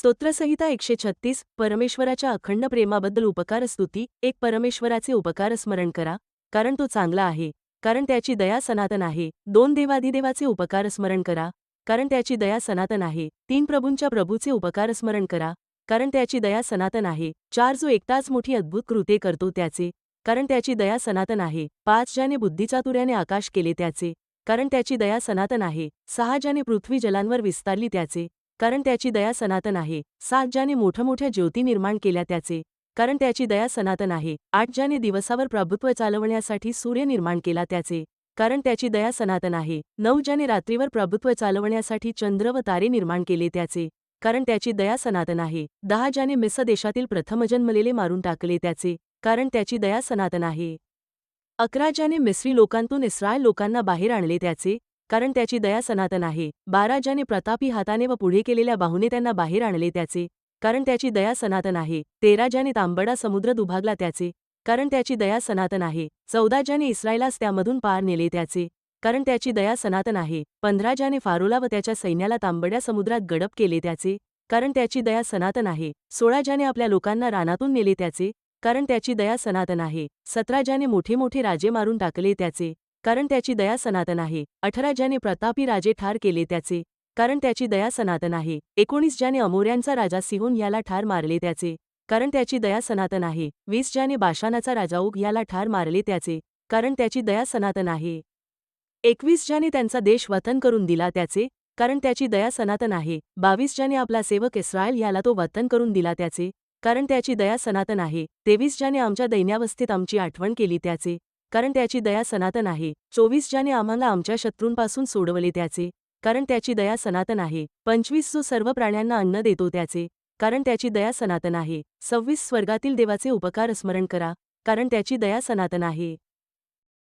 स्तोत्रसंहिता एकशे छत्तीस परमेश्वराच्या अखंड प्रेमाबद्दल उपकार स्तुती एक परमेश्वराचे उपकार स्मरण करा कारण तो चांगला आहे कारण त्याची दया सनातन आहे. दोन देवाधिदेवाचे उपकार स्मरण करा कारण त्याची दया सनातन आहे. तीन प्रभूंच्या प्रभूचे उपकार स्मरण करा कारण त्याची दया सनातन आहे. चार जो एकटाच मोठी अद्भुत कृते करतो त्याचे कारण त्याची दया सनातन आहे. पाच ज्याने बुद्धिचातुर्याने आकाश केले त्याचे कारण त्याची दया सनातन आहे. सहा ज्याने पृथ्वी जलांवर विस्तारली त्याचे कारण त्याची दया सनातन आहे. सात ज्याने मोठमोठ्या ज्योती निर्माण केल्या त्याचे कारण त्याची दया सनातन आहे. आठ ज्याने दिवसावर प्रभुत्व चालवण्यासाठी सूर्य निर्माण केला त्याचे कारण त्याची दया सनातन आहे. नऊ ज्याने रात्रीवर प्रभुत्व चालवण्यासाठी चंद्र व तारे निर्माण केले त्याचे कारण त्याची दया सनातन आहे. दहा ज्याने मिस देशातील प्रथम जन्मलेले मारून टाकले त्याचे कारण त्याची दया सनातन आहे. अकरा ज्याने मिस्री लोकांतून इस्रायल लोकांना बाहेर आणले त्याचे कारण त्याची दया सनातन आहे. बारा ज्याने प्रतापी हाताने व पुढे केलेल्या बाहुने त्यांना बाहेर आणले त्याचे कारण त्याची दया सनातन आहे. तेरा ज्याने तांबडा समुद्र दुभागला त्याचे कारण त्याची दया सनातन आहे. चौदा ज्याने इस्रायलास त्यामधून पार नेले त्याचे कारण त्याची दया सनातन आहे. पंधरा ज्याने फारोला व त्याच्या सैन्याला तांबड्या समुद्रात गडप केले त्याचे कारण त्याची दया सनातन आहे. सोळा ज्याने आपल्या लोकांना रानातून नेले त्याचे कारण त्याची दया सनातन आहे. सतरा ज्याने मोठे मोठे राजे मारून टाकले त्याचे कारण त्याची दया सनातन आहे. अठरा ज्याने प्रतापी राजे ठार केले त्याचे कारण त्याची दया सनातन आहे. एकोणीस ज्याने अमोऱ्यांचा राजा सिहोन याला ठार मारले त्याचे कारण त्याची दया सनातन आहे. वीस ज्याने बाशानाचा राजा उग याला ठार मारले त्याचे कारण त्याची दया सनातन आहे. एकवीस ज्याने त्यांचा देश वतन करून दिला त्याचे कारण त्याची दया सनातन आहे. बावीस ज्याने आपला सेवक इस्रायल याला तो वतन करून दिला त्याचे कारण त्याची दया सनातन आहे. तेवीस ज्याने आमच्या दैन्यावस्थेत आमची आठवण केली त्याचे कारण त्याची दया सनातन आहे. चोवीस ज्याने आम्हाला आमच्या शत्रूंपासून सोडवले त्याचे कारण त्याची दया सनातन आहे. पंचवीस जो सर्व प्राण्यांना अन्न देतो त्याचे कारण त्याची दया सनातन आहे. सव्वीस स्वर्गातील देवाचे उपकार स्मरण करा कारण त्याची दया सनातन आहे.